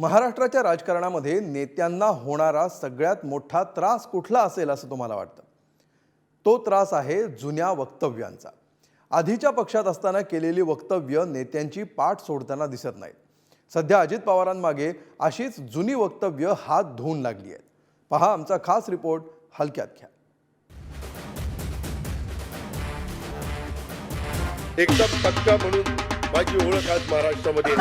महाराष्ट्राच्या राजकारणामध्ये नेत्यांना होणारा सगळ्यात मोठा त्रास कुठला असेल असं तुम्हाला वाटतं? तो त्रास आहे जुन्या वक्तव्यांचा. आधीच्या पक्षात असताना केलेली वक्तव्य नेत्यांची पाठ सोडताना दिसत नाहीत. सध्या अजित पवारांमागे अशीच जुनी वक्तव्य हात धुवून लागली आहेत. पहा आमचा खास रिपोर्ट हलक्यात घ्या. एकदम पक्का म्हणून माझी ओळख आज महाराष्ट्रामध्ये.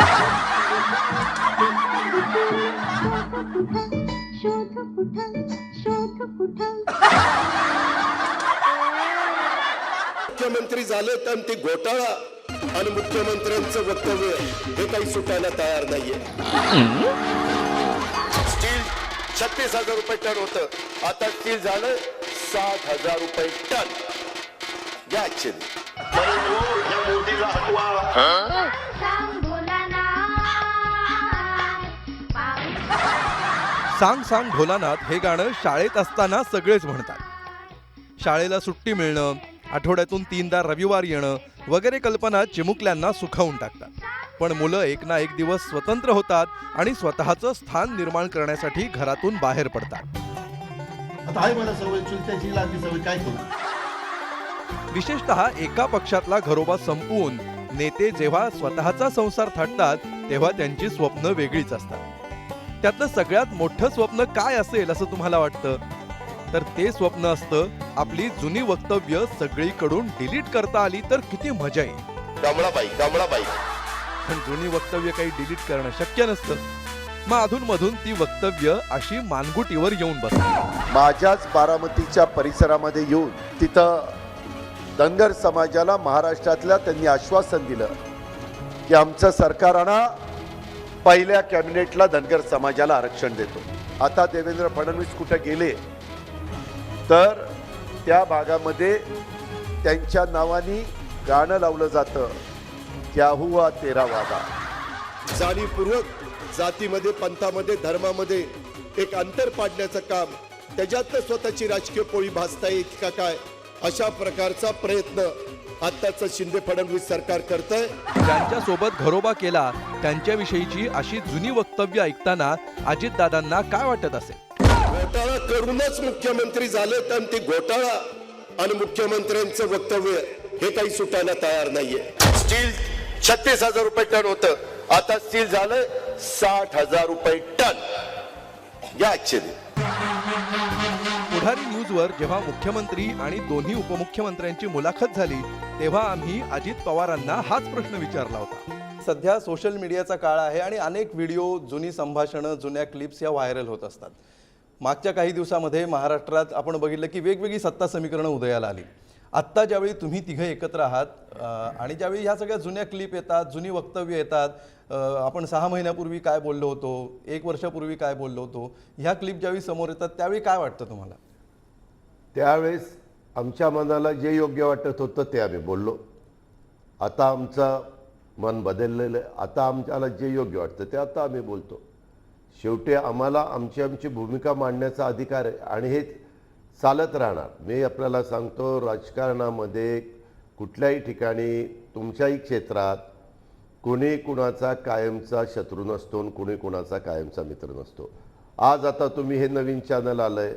मुख्यमंत्री झाले तर ते घोटाळा आणि मुख्यमंत्र्यांचं वक्तव्य हे काही सुटायला तयार नाहीये. स्टील छत्तीस हजार रुपये टन होतं. आता स्टील झालं साठ हजार रुपये टन. या सांग सांग सांग भोलानाथ हे गाणं शाळेत असताना सगळेच म्हणतात. शाळेला सुट्टी मिळणं आठवड्यातून तीनदा रविवार येणं वगैरे कल्पना चिमुकल्यांना सुखावून टाकतात. पण मुलं एक ना एक दिवस स्वतंत्र होतात आणि स्वतःचं स्थान निर्माण करण्यासाठी घरातून बाहेर पडतात. आता आहे मला सवय चुलत्याची लागली सवय काय करू? विशेषतः एका पक्षातला घरोबा संपवून नेते जेव्हा स्वतःचा संसार थाटतात तेव्हा त्यांची स्वप्न वेगळीच असतात. त्यातलं सगळ्यात मोठं स्वप्न काय असेल असं तुम्हाला वाटतं? तर ते स्वप्न असतं आपली जुनी वक्तव्य सगळीकडून डिलीट करता आली तर किती मजा येईल. पण जुनी वक्तव्य काही डिलीट करणं शक्य नसतं. मग अधूनमधून ती वक्तव्य अशी मानगुटीवर येऊन बसतात माझ्याच बारामतीच्या परिसरामध्ये येऊन तिथं धनगर समाजाला महाराष्ट्रातल्या त्यांनी आश्वासन दिलं की आमचं सरकार आणा पहिल्या कॅबिनेटला धनगर समाजाला आरक्षण देतो. आता देवेंद्र फडणवीस कुठे गेले? तर त्या भागामध्ये त्यांच्या नावानी गाणं लावलं जातं क्या हुआ तेरा वादा. जाणीवपूर्वक जातीमध्ये पंथामध्ये धर्मामध्ये एक अंतर पाडण्याचं काम त्याच्यातनं स्वतःची राजकीय पोळी भासता येईल का काय? अशा प्रकारचा प्रयत्न आत्ताचं शिंदे फडणवीस सरकार करतंय. ज्यांच्या सोबत घरोबा केला त्यांच्याविषयीची अशी जुनी वक्तव्य ऐकताना अजितदादांना काय वाटत असेल? घोटाळा करूनच मुख्यमंत्री झाले तर ते घोटाळा आणि मुख्यमंत्र्यांचं वक्तव्य हे काही सुटायला तयार नाहीये. स्टील छत्तीस हजार रुपये टन होतं. आता स्टील झालं साठ हजार रुपये टन. या ऍक्च्युली पुढारी न्यूजवर जेव्हा मुख्यमंत्री आणि दोन्ही उपमुख्यमंत्र्यांची मुलाखत झाली तेव्हा आम्ही अजित पवारांना हाच प्रश्न विचारला होता. सध्या सोशल मीडियाचा काळ आहे आणि अनेक व्हिडिओ जुनी संभाषणं जुन्या क्लिप्स या व्हायरल होत असतात. मागच्या काही दिवसामध्ये महाराष्ट्रात आपण बघितलं की वेगवेगळी सत्ता समीकरणं उदयाला आली. आत्ता ज्यावेळी तुम्ही तिघं एकत्र आहात आणि ज्यावेळी ह्या सगळ्या जुन्या क्लिप येतात जुनी वक्तव्य येतात आपण सहा महिन्यापूर्वी काय बोललो होतो एक वर्षापूर्वी काय बोललो होतो ह्या क्लिप ज्यावेळी समोर येतात त्यावेळी काय वाटतं तुम्हाला? त्यावेळेस आमच्या मनाला जे योग्य वाटत होतं ते आम्ही बोललो. आता आमचं मन बदललेलं आहे आता आमच्याला जे योग्य वाटतं ते आता आम्ही बोलतो. शेवटी आम्हाला आमची आमची भूमिका मांडण्याचा अधिकार आहे आणि हे चालत राहणार. मी आपल्याला सांगतो राजकारणामध्ये कुठल्याही ठिकाणी तुमच्याही क्षेत्रात कुणी कुणाचा कायमचा शत्रू नसतो आणि कुणी कुणाचा कायमचा मित्र नसतो. आज आता तुम्ही हे नवीन चॅनल आलंय.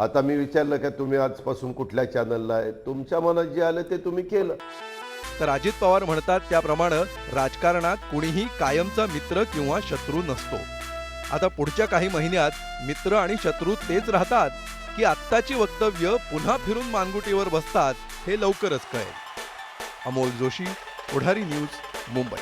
आता मी विचारलं का तुम्ही आजपासून कुठल्या चॅनलला आहे तुमच्या मनात जे आलं ते तुम्ही केलं. तर अजित पवार म्हणतात त्याप्रमाणे राजकारणात कुणीही कायमचा मित्र किंवा शत्रू नसतो. आता पुढच्या काही महिन्यात मित्र आणि शत्रू तेच राहतात की आत्ताची वक्तव्य पुन्हा फिरून मानगुटीवर बसतात हे लवकरच कळेल. अमोल जोशी पुढारी न्यूज मुंबई.